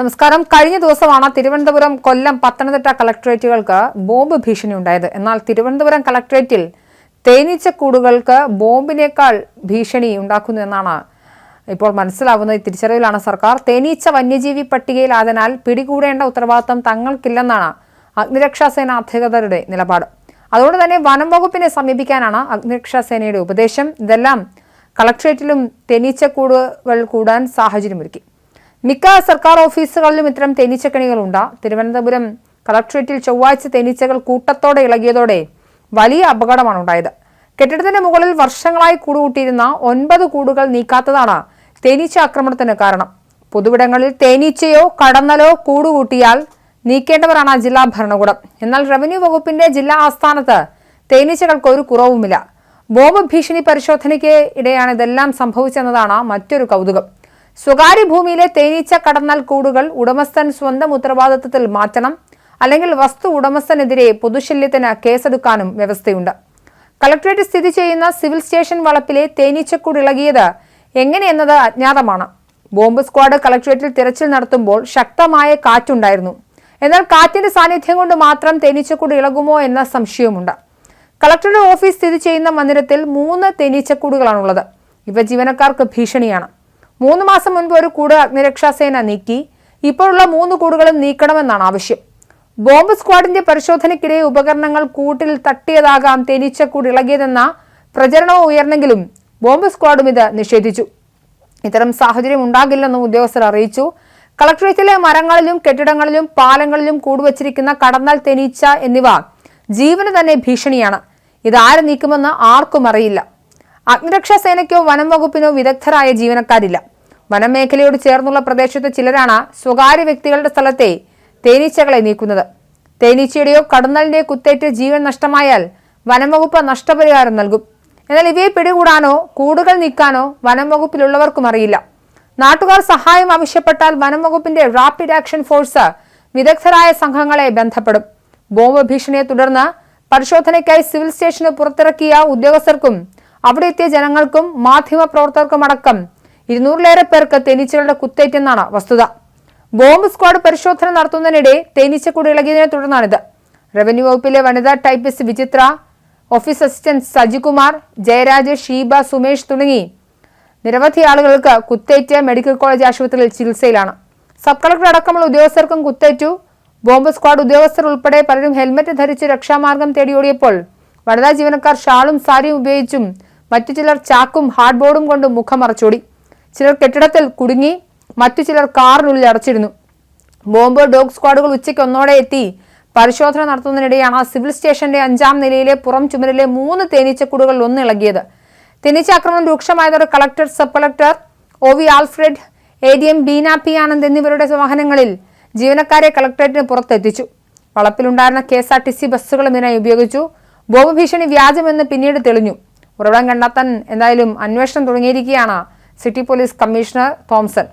നമസ്കാരം. കഴിഞ്ഞ ദിവസമാണ് തിരുവനന്തപുരം കൊല്ലം പത്തനംതിട്ട കളക്ടറേറ്റുകൾക്ക് ബോംബ് ഭീഷണി ഉണ്ടായത്. എന്നാൽ തിരുവനന്തപുരം കളക്ടറേറ്റിൽ തേനീച്ചക്കൂടുകൾക്ക് ബോംബിനേക്കാൾ ഭീഷണി ഉണ്ടാക്കുന്നു എന്നാണ് ഇപ്പോൾ മനസ്സിലാവുന്ന തിരിച്ചറിവിലാണ് സർക്കാർ തേനീച്ച വന്യജീവി പട്ടികയിലായതിനാൽ പിടികൂടേണ്ട ഉത്തരവാദിത്തം തങ്ങൾക്കില്ലെന്നാണ് അഗ്നിരക്ഷാ സേന അധികൃതരുടെ നിലപാട്. അതുകൊണ്ട് തന്നെ വനം വകുപ്പിനെ സമീപിക്കാനാണ് അഗ്നിരക്ഷാ സേനയുടെ ഉപദേശം. ഇതെല്ലാം കളക്ടറേറ്റിലും തേനീച്ചക്കൂടുകൾ കൂടാൻ സാഹചര്യമൊരുക്കി. മിക്ക സർക്കാർ ഓഫീസുകളിലും ഇത്തരം തേനീച്ചക്കണികൾ തേനീച്ചക്കണികളുണ്ട്. തിരുവനന്തപുരം കളക്ട്രേറ്റിൽ ചൊവ്വാഴ്ച തേനീച്ചകൾ കൂട്ടത്തോടെ ഇളകിയതോടെ വലിയ അപകടമാണ് ഉണ്ടായത് കെട്ടിടത്തിന്റെ മുകളിൽ വർഷങ്ങളായി കൂടുകൂട്ടിയിരുന്ന ഒൻപത് കൂടുകൾ നീക്കാത്തതാണ് തേനീച്ച ആക്രമണത്തിന് കാരണം. പൊതുവിടങ്ങളിൽ തേനീച്ചയോ കടന്നലോ കൂടുകൂട്ടിയാൽ നീക്കേണ്ടവരാണ് ജില്ലാ ഭരണകൂടം. എന്നാൽ റവന്യൂ വകുപ്പിന്റെ ജില്ലാ ആസ്ഥാനത്ത് തേനീച്ചകൾക്ക് ഒരു കുറവുമില്ല. ബോംബ് ഭീഷണി പരിശോധനയ്ക്ക് ഇടെയാണ് ഇതെല്ലാം സംഭവിച്ചെന്നതാണ് മറ്റൊരു കൗതുകം. സ്വകാര്യ ഭൂമിയിലെ തേനീച്ച കടന്നൽ കൂടുകൾ ഉടമസ്ഥൻ സ്വന്തം ഉത്തരവാദിത്തത്തിൽ മാറ്റണം അല്ലെങ്കിൽ വസ്തു ഉടമസ്ഥനെതിരെ പൊതുശല്യത്തിന് കേസെടുക്കാനും വ്യവസ്ഥയുണ്ട്. കളക്ടറേറ്റ് സ്ഥിതി ചെയ്യുന്ന സിവിൽ സ്റ്റേഷൻ വളപ്പിലെ തേനീച്ചക്കൂട് ഇളകിയത് എങ്ങനെയെന്നത് അജ്ഞാതമാണ്. ബോംബ് സ്ക്വാഡ് കളക്ടറേറ്റിൽ തിരച്ചിൽ നടത്തുമ്പോൾ ശക്തമായ കാറ്റുണ്ടായിരുന്നു. എന്നാൽ കാറ്റിന്റെ സാന്നിധ്യം കൊണ്ട് മാത്രം തേനീച്ചക്കൂട് ഇളകുമോ എന്ന സംശയവുമുണ്ട്. കളക്ടറുടെ ഓഫീസ് സ്ഥിതി ചെയ്യുന്ന മന്ദിരത്തിൽ മൂന്ന് തേനീച്ചക്കൂടുകളാണുള്ളത്. ഇവ ജീവനക്കാർക്ക് ഭീഷണിയാണ്. മൂന്ന് മാസം മുൻപ് ഒരു കൂട് അഗ്നിരക്ഷാസേന നീക്കി ഇപ്പോഴുള്ള മൂന്ന് കൂടുകളും നീക്കണമെന്നാണ് ആവശ്യം. ബോംബ് സ്ക്വാഡിന്റെ പരിശോധനയ്ക്കിടെ ഉപകരണങ്ങൾ കൂട്ടിൽ തട്ടിയതാകാം തേനീച്ചക്കൂട് ഇളകിയതെന്ന പ്രചരണവും ഉയർന്നെങ്കിലും ബോംബ് സ്ക്വാഡും ഇത് നിഷേധിച്ചു. ഇത്തരം സാഹചര്യം ഉണ്ടാകില്ലെന്നും ഉദ്യോഗസ്ഥർ അറിയിച്ചു. കളക്ടറേറ്റിലെ മരങ്ങളിലും കെട്ടിടങ്ങളിലും പാലങ്ങളിലും കൂടുവച്ചിരിക്കുന്ന കടന്നൽ തേനീച്ച എന്നിവ ജീവന് തന്നെ ഭീഷണിയാണ്. ഇതാരെ നീക്കുമെന്ന് ആർക്കും അറിയില്ല. അഗ്നിരക്ഷാ സേനയ്ക്കോ വനം വകുപ്പിനോ വിദഗ്ധരായ ജീവനക്കാരില്ല. വനമേഖലയോട് ചേർന്നുള്ള പ്രദേശത്തെ ചിലരാണ് സ്വകാര്യ വ്യക്തികളുടെ സ്ഥലത്തെ തേനീച്ചകളെ നീക്കുന്നത്. തേനീച്ചയുടെയോ കടന്നലിന്റെയോ കുത്തേറ്റ് ജീവൻ നഷ്ടമായാൽ വനം വകുപ്പ് നഷ്ടപരിഹാരം നൽകും. എന്നാൽ ഇവയെ പിടികൂടാനോ കൂടുകൾ നീക്കാനോ വനം വകുപ്പിലുള്ളവർക്കും അറിയില്ല. നാട്ടുകാർ സഹായം ആവശ്യപ്പെട്ടാൽ വനം വകുപ്പിന്റെ റാപ്പിഡ് ആക്ഷൻ ഫോഴ്സ് വിദഗ്ധരായ സംഘങ്ങളെ ബന്ധപ്പെടും. ബോംബ് ഭീഷണിയെ തുടർന്ന് പരിശോധനയ്ക്കായി സിവിൽ സ്റ്റേഷന് പുറത്തിറക്കിയ ഉദ്യോഗസ്ഥർക്കും അവിടെ എത്തിയ ജനങ്ങൾക്കും മാധ്യമ പ്രവർത്തകർക്കുമടക്കം ഇരുന്നൂറിലേറെ പേർക്ക് തേനീച്ചകളുടെ കുത്തേറ്റെന്നാണ് വസ്തുത. ബോംബ് സ്ക്വാഡ് പരിശോധന നടത്തുന്നതിനിടെ തേനീച്ചക്കൂട് ഇളകിയതിനെ തുടർന്നാണിത്. റവന്യൂ വകുപ്പിലെ വനിതാ typist Vichitra office assistant Sajikumar Jayaraj Sheeba Sumesh തുടങ്ങി നിരവധി ആളുകൾക്ക് കുത്തേറ്റ് മെഡിക്കൽ കോളേജ് ആശുപത്രിയിൽ ചികിത്സയിലാണ്. സബ് കളക്ടർ അടക്കമുള്ള ഉദ്യോഗസ്ഥർക്കും കുത്തേറ്റു. ബോംബ് സ്ക്വാഡ് ഉദ്യോഗസ്ഥർ ഉൾപ്പെടെ പലരും ഹെൽമറ്റ് ധരിച്ച് രക്ഷാമാർഗം തേടിയോടിയപ്പോൾ വനിതാ ജീവനക്കാർ ഷാളും സാരിയും ഉപയോഗിച്ചും മറ്റു ചിലർ ചാക്കും ഹാർഡ് ബോർഡും കൊണ്ട് മുഖം മറച്ചോടി. ചിലർ കെട്ടിടത്തിൽ കുടുങ്ങി മറ്റു ചിലർ കാറിനുള്ളിൽ അടച്ചിരുന്നു. ബോംബ് ഡോഗ് സ്ക്വാഡുകൾ ഉച്ചയ്ക്ക് ഒന്നോടെ എത്തി. പരിശോധന നടത്തുന്നതിനിടെയാണ് സിവിൽ സ്റ്റേഷന്റെ അഞ്ചാം നിലയിലെ പുറം ചുമരിലെ മൂന്ന് തേനീച്ചക്കൂടുകളിൽ ഒന്ന് ഇളകിയത് തേനീച്ച ആക്രമണം രൂക്ഷമായതോടെ collector sub collector O V Alfred A D M Beena P Anand എന്നിവരുടെ വാഹനങ്ങളിൽ ജീവനക്കാരെ കളക്ടറേറ്റിന് പുറത്തെത്തിച്ചു. വളപ്പിലുണ്ടായിരുന്ന K S R T C ബസ്സുകളും ഇതിനായി ഉപയോഗിച്ചു. ബോംബ് ഭീഷണി വ്യാജമെന്ന് പിന്നീട് തെളിഞ്ഞു. ഉറവിടം കണ്ടെത്താൻ എന്തായാലും അന്വേഷണം തുടങ്ങിയിരിക്കുകയാണ് സിറ്റി പോലീസ് കമ്മീഷണർ തോംസൺ.